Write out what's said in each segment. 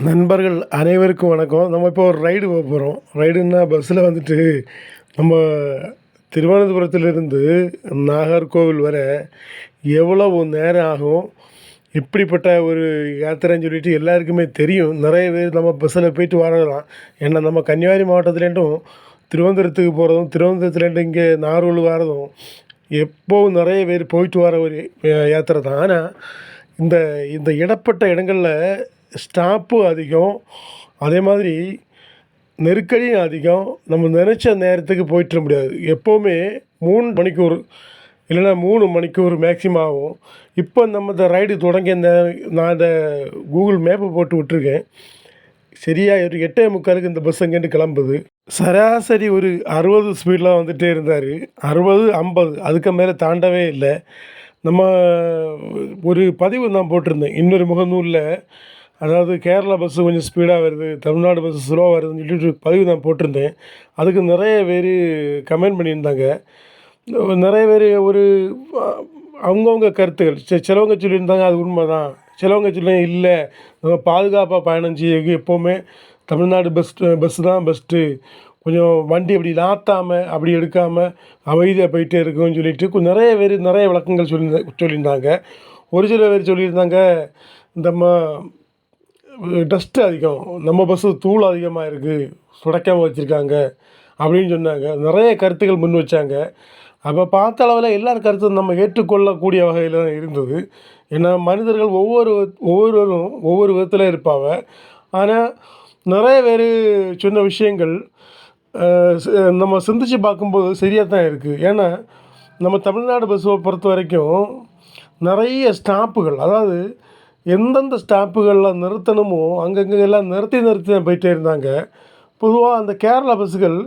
நண்பர்கள் அனைவருக்கும் வணக்கம். நம்ம இப்போ ஒரு ரைடு போக போகிறோம் ரைடுன்னா பஸ்ஸில் வந்துட்டு நம்ம திருவனந்தபுரத்திலிருந்து நாகர்கோவில் வர எவ்வளவு நேரம் ஆகும்? இப்படிப்பட்ட ஒரு யாத்திரைன்னு சொல்லிட்டு எல்லாருக்குமே தெரியும். நிறைய பேர் நம்ம பஸ்ஸில் போயிட்டு வரலாம். ஏன்னா நம்ம கன்னியாகுமரி மாவட்டத்துலேருந்தும் திருவனந்தபுரத்துக்கு போகிறதும் திருவனந்தபுரத்துலேருந்து இங்கே நாகர்கோவில் வரதும் எப்போவும் நிறைய பேர் போயிட்டு வர ஒரு யாத்திரை தான். ஆனால் இந்த இந்த இடப்பட்ட இடங்களில் ஸ்டாப்பு அதிகம். அதே மாதிரி நெருக்கடியும் அதிகம். நம்ம நினச்ச நேரத்துக்கு போயிட்டு முடியாது. எப்போவுமே மூணு மணிக்கூர் இல்லைன்னா மூணு மணிக்கூர் மேக்ஸிமம் ஆகும். இப்போ நம்ம இந்த ரைடு தொடங்கி இந்த நான் இந்த கூகுள் மேப்பை போட்டு விட்டுருக்கேன். சரியாக ஒரு எட்டே முக்காலுக்கு இந்த பஸ் அங்கேருந்து கிளம்புது. சராசரி ஒரு அறுபது ஸ்பீடெலாம் வந்துகிட்டே இருந்தார். அறுபது ஐம்பது. அதுக்கு மேலே தாண்டவே இல்லை. நம்ம ஒரு பதிவு நான் போட்டிருந்தேன். இன்னொரு முகநூலில் அதாவது கேரளா பஸ்ஸு கொஞ்சம் ஸ்பீடாக வருது தமிழ்நாடு பஸ்ஸு ஸ்லோவாக வருதுன்னு சொல்லிட்டு பதிவு நான் போட்டிருந்தேன். அதுக்கு நிறைய பேர் கமெண்ட் பண்ணியிருந்தாங்க. நிறைய பேர் ஒரு அவங்கவுங்க கருத்துகள். சி- சிலவங்க சொல்லியிருந்தாங்க அது உண்மை தான் சிலவங்க சொல்லி இல்லை. நம்ம பாதுகாப்பாக பயணம் செய்ய எப்போவுமே தமிழ்நாடு பெஸ்ட்டு பஸ்ஸு தான் பெஸ்ட்டு கொஞ்சம் வண்டி அப்படி நாத்தாமல் அப்படி எடுக்காமல் அமைதியாக போயிட்டே இருக்கும்னு சொல்லிட்டு கொஞ்சம் நிறைய பேர் நிறைய விளக்கங்கள் சொல்லி சொல்லியிருந்தாங்க. ஒரு சில பேர் சொல்லியிருந்தாங்க இந்த டஸ்ட்டு அதிகம். நம்ம பஸ்ஸு தூள் அதிகமாக இருக்குது சுடைக்காமல் வச்சுருக்காங்க. அப்படின்னு சொன்னாங்க. நிறைய கருத்துக்கள் முன் வச்சாங்க. அப்போ பார்த்த அளவில் எல்லார் கருத்தும் நம்ம ஏற்றுக்கொள்ளக்கூடிய வகையில் தான் இருந்தது. ஏன்னா மனிதர்கள் ஒவ்வொரு ஒவ்வொருவரும் ஒவ்வொரு விதத்தில் இருப்பாங்க. ஆனால் நிறைய பேர் சொன்ன விஷயங்கள் நம்ம சிந்திச்சு பார்க்கும்போது சரியாக தான் இருக்குது ஏன்னா நம்ம தமிழ்நாடு பஸ்ஸை பொறுத்த வரைக்கும் நிறைய ஸ்டாப்புகள் அதாவது எந்தெந்த ஸ்டாப்புகளில் நிறுத்தணுமோ அங்கங்கே எல்லாம் நிறுத்தி நிறுத்தி தான் போயிட்டே இருந்தாங்க. பொதுவாக அந்த கேரளா பஸ்ஸுகள்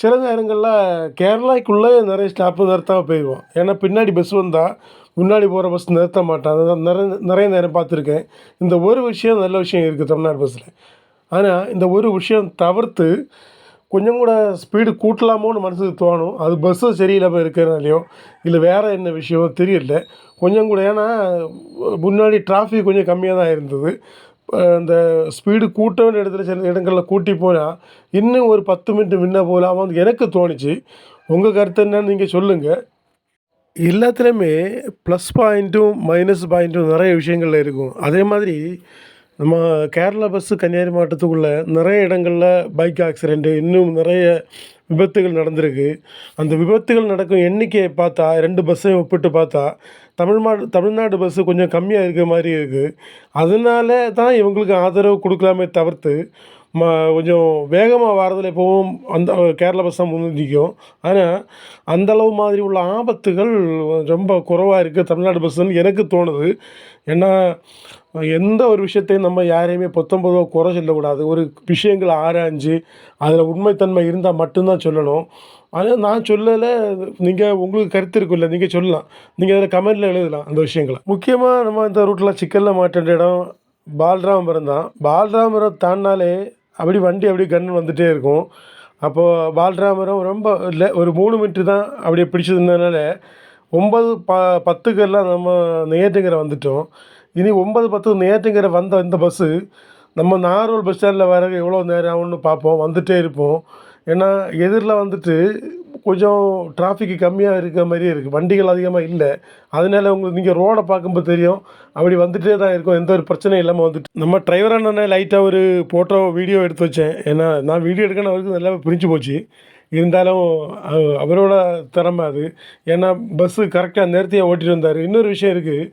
சில நேரங்களில் கேரளாக்குள்ளே நிறைய ஸ்டாப்பு நிறுத்தாமல் போயிடுவோம் ஏன்னா பின்னாடி பஸ் வந்தால் முன்னாடி போகிற பஸ் நிறுத்த மாட்டான். அதான் நிறைய நிறைய நேரம் பார்த்துருக்கேன். இந்த ஒரு விஷயம் நல்ல விஷயம் இருக்குது தமிழ்நாடு பஸ்ஸில் ஆனால் இந்த ஒரு விஷயம் தவிர்த்து கொஞ்சம் கூட ஸ்பீடு கூட்டலாமோன்னு மனசுக்கு தோணும். அது பஸ்ஸு சரியில்லாமல் இருக்கிறனாலையோ இல்லை வேறு என்ன விஷயம் தெரியல. கொஞ்சம் கூட ஏன்னா முன்னாடி டிராஃபிக் கொஞ்சம் கம்மியாக தான் இருந்தது. அந்த ஸ்பீடு கூட்ட வேண்டிய இடத்துல சில இடங்களில் கூட்டி போனால் இன்னும் ஒரு பத்து மினிட் முன்ன போகலாமான்னு எனக்கு தோணுச்சு. உங்கள் கருத்து என்னன்னு நீங்கள் சொல்லுங்கள் எல்லாத்துலேயுமே ப்ளஸ் பாயிண்ட்டும் மைனஸ் பாயிண்ட்டும் நிறைய விஷயங்கள்ல இருக்கும். அதே மாதிரி நம்ம கேரளா பஸ்ஸு கன்னியாகுமரி மாவட்டத்துக்குள்ளே நிறைய இடங்களில் பைக் ஆக்சிடெண்ட்டு இன்னும் நிறைய விபத்துகள் நடந்திருக்கு. அந்த விபத்துகள் நடக்கும் எண்ணிக்கையை பார்த்தா ரெண்டு பஸ்ஸையும் ஒப்பிட்டு பார்த்தா தமிழ்நாடு தமிழ்நாடு பஸ்ஸு கொஞ்சம் கம்மியாக இருக்கிற மாதிரி இருக்குது அதனால தான் இவங்களுக்கு ஆதரவு கொடுக்கலாமே தவிர்த்து ம கொஞ்சம் வேகமாக வரதில் எப்போவும் அந்த கேரளா பஸ் தான் முன்னே நிற்கும் ஆனால் அந்தளவு மாதிரி உள்ள ஆபத்துகள் ரொம்ப குறைவாக இருக்குது தமிழ்நாடு பஸ்ஸுன்னு எனக்கு தோணுது. ஏன்னா எந்த ஒரு விஷயத்தையும் நம்ம யாரையுமே பொத்தொம்பதோ குறை சொல்லக்கூடாது. ஒரு விஷயங்களை ஆராய்ஞ்சு அதில் உண்மைத்தன்மை இருந்தால் மட்டும்தான் சொல்லணும். ஆனால் நான் சொல்லலை நீங்கள் உங்களுக்கு கருத்து இருக்குல்ல நீங்கள் சொல்லலாம். நீங்கள் அதில் கமெண்டில் எழுதலாம் அந்த விஷயங்களை. முக்கியமாக நம்ம இந்த ரூட்டில் சிக்கலில் மாட்டேன்ற இடம் பால்ராமபுரம் தான். பால்ராமபுரம் தாண்டினாலே அப்படி வண்டி அப்படியே கன் வந்துகிட்டே இருக்கும். அப்போது பாலராமரும் ரொம்ப இல்லை ஒரு மூணு மீட்ரு தான் அப்படியே பிடிச்சிருந்ததுனால ஒம்பது ப பத்துக்கெல்லாம் நம்ம நேற்றுங்கிற வந்துட்டோம். இனி ஒம்பது பத்து நேற்றுங்கிற வந்த இந்த பஸ்ஸு நம்ம நாகர்கோல் பஸ் ஸ்டாண்டில் வர எவ்வளோ நேரம் ஆகும்னு பார்ப்போம். வந்துகிட்டே இருப்போம். ஏன்னா எதிரில் வந்துட்டு கொஞ்சம் டிராஃபிக்கு கம்மியாக இருக்கிற மாதிரியே இருக்குது வண்டிகள் அதிகமாக இல்லை. அதனால உங்களுக்கு நீங்கள் ரோடை பார்க்கும்போது தெரியும். அப்படி வந்துகிட்டே தான் இருக்கும். எந்த ஒரு பிரச்சனையும் இல்லாமல் வந்துட்டு. நம்ம டிரைவர் அண்ணனே லைட்டாக ஒரு ஃபோட்டோ வீடியோ எடுத்து வச்சேன். ஏன்னா நான் வீடியோ எடுக்கணும் அவருக்கு நல்லா பிரிஞ்சு போச்சு. இருந்தாலும் அவரோட திறமை அது. ஏன்னா பஸ்ஸு கரெக்டாக நேர்த்தியாக ஓட்டிட்டு வந்தார். இன்னொரு விஷயம் இருக்குது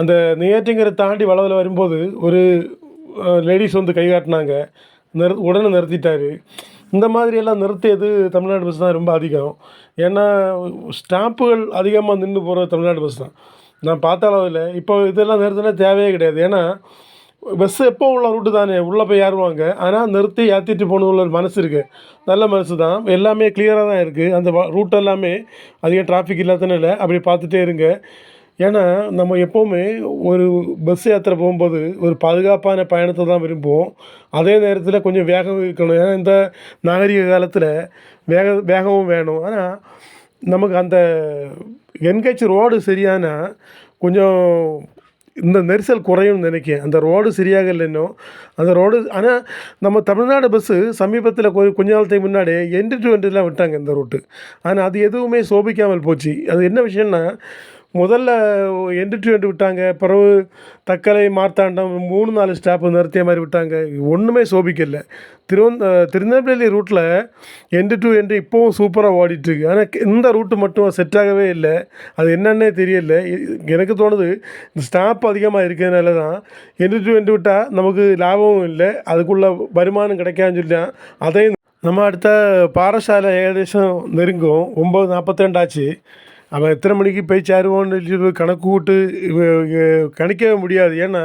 அந்த நெய்யாറ്റിங்கரை தாண்டி வளவில் வரும்போது ஒரு லேடிஸ் வந்து கை காட்டினாங்க. நிறு உடனே நிறுத்திட்டார். இந்த மாதிரி எல்லாம் நிறுத்தியது தமிழ்நாடு பஸ் தான் ரொம்ப அதிகம். ஏன்னா ஸ்டாம்புகள் அதிகமாக நின்று போகிறது தமிழ்நாடு பஸ் தான். நான் பார்த்த அளவில் இப்போ இதெல்லாம் நிறுத்தினா தேவையே கிடையாது. ஏன்னா பஸ்ஸு எப்போ உள்ள ரூட்டு தானே உள்ளே போய் ஏறுவாங்க. ஆனால் நிறுத்தி ஏற்றிட்டு போகணும் உள்ள ஒரு மனசு இருக்குது நல்ல மனசு தான். எல்லாமே கிளியராக தான் இருக்குது அந்த ரூட் எல்லாமே அதிகம் டிராஃபிக் இல்லாதனால அப்படி பார்த்துட்டே இருங்க. ஏன்னா நம்ம எப்போவுமே ஒரு பஸ் யாத்திரை போகும்போது ஒரு பாதுகாப்பான பயணத்தை தான் விரும்புவோம். அதே நேரத்தில் கொஞ்சம் வேகம் இருக்கணும். ஏன்னா இந்த நாகரிக காலத்தில் வேக வேகமும் வேணும். ஆனால் நமக்கு அந்த என்கேச் ரோடு சரியானா கொஞ்சம் இந்த நெரிசல் குறையும்னு நினைக்கிறேன். அந்த ரோடு சரியாக இல்லைன்னோ அந்த ரோடு ஆனால் நம்ம தமிழ்நாடு பஸ்ஸு சமீபத்தில் கொஞ்சம் கொஞ்ச நாளத்துக்கு முன்னாடி எண்டு டு எண்டுலாம் விட்டாங்க இந்த ரூட்டு ஆனால் அது எதுவுமே சோபிக்காமல் போச்சு. அது என்ன விஷயம்னா முதல்ல எண்டு டு எண்டு விட்டாங்க பிறகு தக்கலை மார்த்தாண்டம் மூணு நாலு ஸ்டாப்பு நிறுத்திய மாதிரி விட்டாங்க. ஒன்றுமே சோபிக்கல. திருவந்த திருநெல்வேலி ரூட்டில் எண்டு டு எண்டு இப்போவும் சூப்பராக ஓடிட்டுருக்கு ஆனால் இந்த ரூட்டு மட்டும் செட் ஆகவே இல்லை. அது என்னன்னே தெரியல. எனக்கு தோணுது இந்த ஸ்டாப் அதிகமாக இருக்கிறதுனால தான் எண்டு டு எண்டு விட்டால் நமக்கு லாபமும் இல்லை. அதுக்குள்ள வருமானம் கிடைக்காதுன்னு சொல்லிட்டான் அதையும் நம்ம அடுத்த பாறசாலை ஏகദേശம் நெருங்கும். ஒம்பது நாற்பத்தி ரெண்டாச்சு அவன் எத்தனை மணிக்கு போய் சேருவோன்னு சொல்லி கணக்கு கூட்டு கணிக்கவே முடியாது. ஏன்னா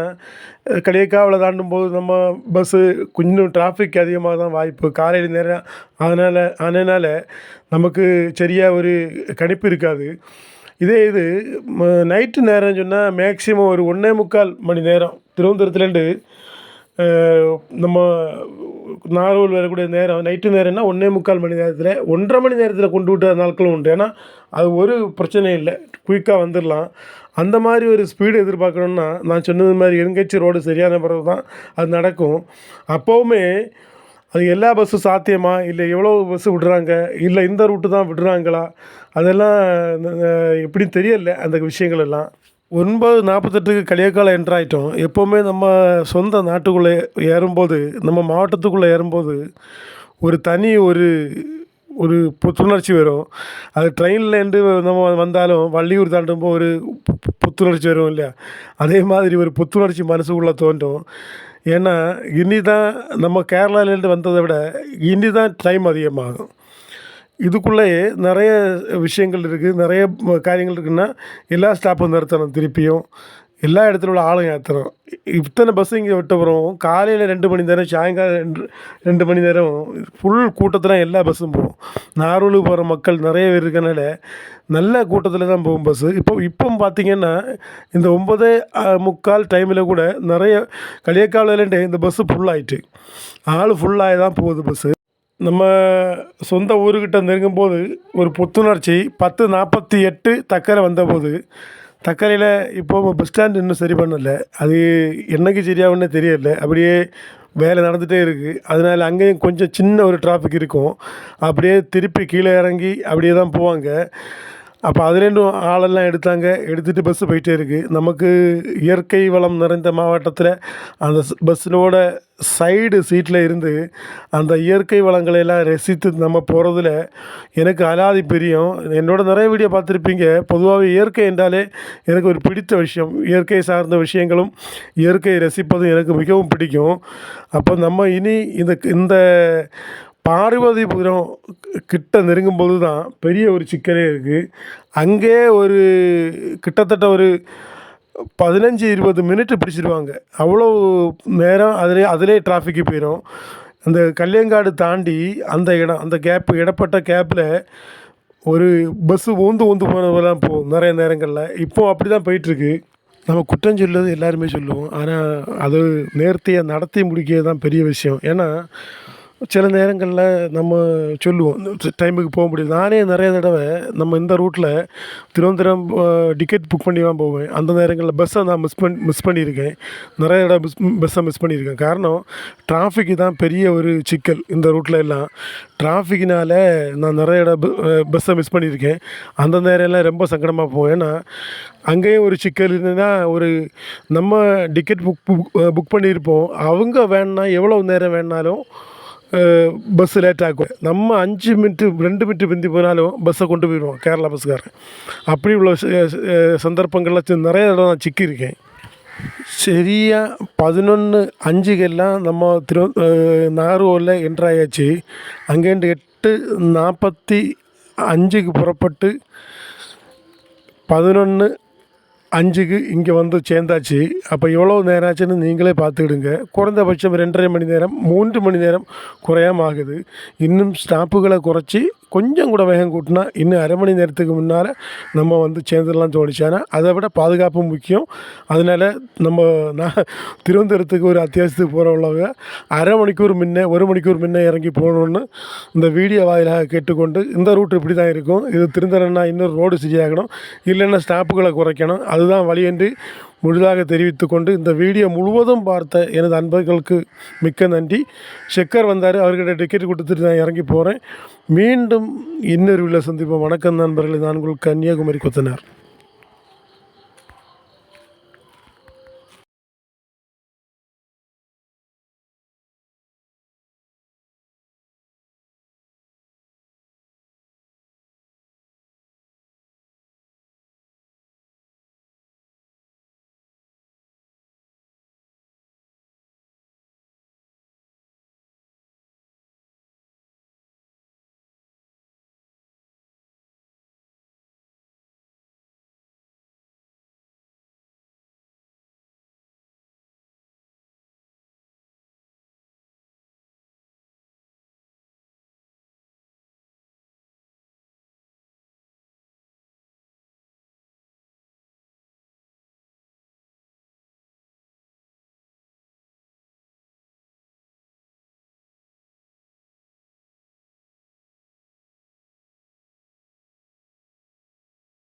களியக்காவில் தாண்டும் போது நம்ம பஸ்ஸு கொஞ்சம் டிராஃபிக் அதிகமாக தான் வாய்ப்பு. காலையில் நேரம் அதனால் அதனால் நமக்கு சரியாக ஒரு கணிப்பு இருக்காது. இதே இது நைட்டு நேரம் சொன்னால் மேக்சிமம் ஒரு ஒன்றே முக்கால் மணி நேரம். திருவனந்தபுரத்துலேருந்து நம்ம நாகர்கோவில் வரக்கூடிய நேரம் நைட்டு நேரம்னா ஒன்றே முக்கால் மணி நேரத்தில் ஒன்றரை மணி நேரத்தில் கொண்டு விட்ட நாட்களும் உண்டு. ஏன்னா அது ஒரு பிரச்சனையும் இல்லை. குயிக்காக வந்துடலாம் அந்த மாதிரி ஒரு ஸ்பீடு எதிர்பார்க்கணுன்னா நான் சொன்னது மாதிரி எங்கேச்சு ரோடு சரியான பிறகு தான் அது நடக்கும். அப்போவுமே அது எல்லா பஸ்ஸும் சாத்தியமா? இல்லை எவ்வளோ பஸ்ஸு விடுறாங்க? இல்லை இந்த ரூட்டு தான் விடுறாங்களா? அதெல்லாம் அஹ், எப்படின்னு தெரியல அந்த விஷயங்கள் எல்லாம். ஒன்பது நாற்பத்தெட்டுக்கு களியக்கால என்ட்ராயிட்டோம் எப்போவுமே நம்ம சொந்த நாட்டுக்குள்ளே ஏறும்போது நம்ம மாவட்டத்துக்குள்ளே ஏறும்போது ஒரு தனி ஒரு ஒரு புத்துணர்ச்சி வரும். அது ட்ரெயின்லேருந்து நம்ம வந்தாலும் வள்ளியூர் தாண்டும்போது ஒரு பு- புத்துணர்ச்சி வரும் இல்லையா? அதே மாதிரி ஒரு புத்துணர்ச்சி மனசுக்குள்ளே தோன்றும். ஏன்னா இனி தான் நம்ம கேரளாலேருந்து வந்ததை விட இனி தான் டைம் அதிகமாகும். இதுக்குள்ளேயே நிறைய விஷயங்கள் இருக்குது. நிறைய காரியங்கள் இருக்குன்னா எல்லா ஸ்டாப்பும் நிறுத்தணும். திருப்பியும் எல்லா இடத்துல உள்ள ஆளும் ஏற்றணும் இத்தனை பஸ் இங்கே விட்டப்புறம் காலையில் ரெண்டு மணி நேரம் சாயங்காலம் ரெண்டு ரெண்டு மணி நேரம் ஃபுல் கூட்டத்தில் எல்லா பஸ்ஸும் போகும். நாரூலுக்கு போகிற மக்கள் நிறைய பேர் இருக்கனால நல்ல கூட்டத்தில் தான் போகும் பஸ்ஸு இப்போ இப்போ பார்த்தீங்கன்னா இந்த ஒம்பது முக்கால் டைமில் கூட நிறைய களியக்காவிலேருந்து இந்த பஸ்ஸு ஃபுல்லாகிட்டு ஆள் ஃபுல்லாகி தான் போகுது பஸ்ஸு நம்ம சொந்த ஊருக்கிட்ட நெருங்கும்போது ஒரு புத்துணர்ச்சி பத்து நாற்பத்தி எட்டு தக்கரை வந்தபோது தக்கரையில் இப்போது பஸ் ஸ்டாண்ட் இன்னும் சரி பண்ணல. அது என்னைக்கு சரியாகும்னே தெரியல. அப்படியே வேலை நடந்துகிட்டே இருக்குது அதனால் அங்கேயும் கொஞ்சம் சின்ன ஒரு டிராஃபிக் இருக்கும். அப்படியே திருப்பி கீழே இறங்கி அப்படியே தான் போவாங்க. அப்போ அதுலேருந்தும் ஆளெல்லாம் எடுத்தாங்க. எடுத்துகிட்டு பஸ்ஸு போயிட்டே இருக்குது நமக்கு இயற்கை வளம் நிறைந்த மாவட்டத்தில் அந்த பஸ்ஸினோட சைடு சீட்டில் இருந்து அந்த இயற்கை வளங்களை எல்லாம் ரசித்து நம்ம போகிறதுல எனக்கு அலாதி பிரியம். என்னோட நிறைய வீடியோ பார்த்துருப்பீங்க. பொதுவாகவே இயற்கை என்றாலே எனக்கு ஒரு பிடித்த விஷயம். இயற்கை சார்ந்த விஷயங்களும் இயற்கையை ரசிப்பதும் எனக்கு மிகவும் பிடிக்கும். அப்போ நம்ம இனி இந்த இந்த பார்வதிபுரம் கிட்ட நெருங்கும்போது தான் பெரிய ஒரு சிக்கலே இருக்குது அங்கே ஒரு கிட்டத்தட்ட ஒரு பதினஞ்சு இருபது மினிட் பிடிச்சிருவாங்க. அவ்வளோ நேரம் அதிலே அதிலே டிராஃபிக்கு போயிடும் அந்த கல்யாங்காடு தாண்டி அந்த இடம் அந்த கேப் இடப்பட்ட கேப்பில் ஒரு பஸ்ஸு ஊந்து ஊந்து போனதெல்லாம் போகும் நிறைய நேரங்களில். இப்போ அப்படி தான் போயிட்டுருக்கு. நம்ம குற்றம் சொல்லுறது எல்லாருமே சொல்லுவோம். ஆனால் அது நேர்த்தியை நடத்தி முடிக்கிறது தான் பெரிய விஷயம். ஏன்னா சில நேரங்களில் நம்ம சொல்லுவோம் டைமுக்கு போக முடியாது நானே நிறைய தடவை நம்ம இந்த ரூட்டில் திருவனந்தபுரம் டிக்கெட் புக் பண்ணி தான் போவேன். அந்த நேரங்களில் பஸ்ஸை நான் மிஸ் பண்ணி மிஸ் பண்ணியிருக்கேன். நிறைய தடவை மிஸ் பஸ்ஸை மிஸ் பண்ணியிருக்கேன். காரணம் டிராஃபிக்கு தான் பெரிய ஒரு சிக்கல் இந்த ரூட்டில் எல்லாம். டிராஃபிக்கினால் நான் நிறைய இடம் பஸ்ஸை மிஸ் பண்ணியிருக்கேன். அந்த நேரம் எல்லாம் ரொம்ப சங்கடமாக போவேன் ஏன்னா அங்கேயும் ஒரு சிக்கல் இருந்ததுன்னா ஒரு நம்ம டிக்கெட் புக் புக் பண்ணியிருப்போம். அவங்க வேணுன்னா எவ்வளோ நேரம் வேணாலும் பஸ்ஸு லேட் ஆகும் நம்ம அஞ்சு மினிட்டு ரெண்டு மினிட்டு பிந்தி போனாலும் பஸ்ஸை கொண்டு போயிடுவோம் கேரளா பஸ்ஸுக்காரன் அப்படி உள்ள ச- ச- சந்தர்ப்பங்கள்ல சி- நிறைய தடவை நான் சிக்கியிருக்கேன் சரியாக பதினொன்று அஞ்சுக்கெல்லாம் நம்ம திரு நாகர்கோவில் என்ட்ராயாச்சு அங்கேருந்து எட்டு நாற்பத்தி அஞ்சுக்கு புறப்பட்டு பதினொன்று அஞ்சுக்கு இங்கே வந்து சேர்ந்தாச்சு. அப்போ எவ்வளோ நேரம் ஆச்சுன்னு நீங்களே பார்த்துக்கிடுங்க. குறைந்தபட்சம் ரெண்டரை மணி நேரம் மூன்று மணி நேரம் குறையாம ஆகுது இன்னும் ஸ்டாப்புகளை குறைச்சி கொஞ்சம் கூட வேகம் கூட்டினா இன்னும் அரை மணி நேரத்துக்கு முன்னால் நம்ம வந்து சேர்ந்துடலாம் தோணுச்சு. ஆனால் அதை விட பாதுகாப்பு முக்கியம். அதனால் நம்ம நான் திருவனந்தபுரத்துக்கு ஒரு அத்தியாவசியத்துக்கு போகிறவங்க அரை மணிக்கூர் முன்னே ஒரு மணிக்கூர் முன்னே இறங்கி போகணுன்னு இந்த வீடியோ வாயிலாக கேட்டுக்கொண்டு இந்த ரூட் இப்படி தான் இருக்கும். இது திருந்தரன்னா இன்னொரு ரோடு சரியாகணும். இல்லைன்னா ஸ்டாப்புகளை குறைக்கணும். அது அதுதான் வழி என்று முழுதாக தெரிவித்துக்கொண்டு இந்த வீடியோ முழுவதும் பார்த்த எனது அன்பர்களுக்கு மிக்க நன்றி. செக்கர் வந்தார் அவர்கிட்ட டிக்கெட் கொடுத்துட்டு நான் இறங்கி போகிறேன் மீண்டும் இன்னொரு வீட்டில் சந்திப்போம். வணக்கம் நண்பர்களை நான் உங்கள் கன்னியாகுமரி கொத்தனார்.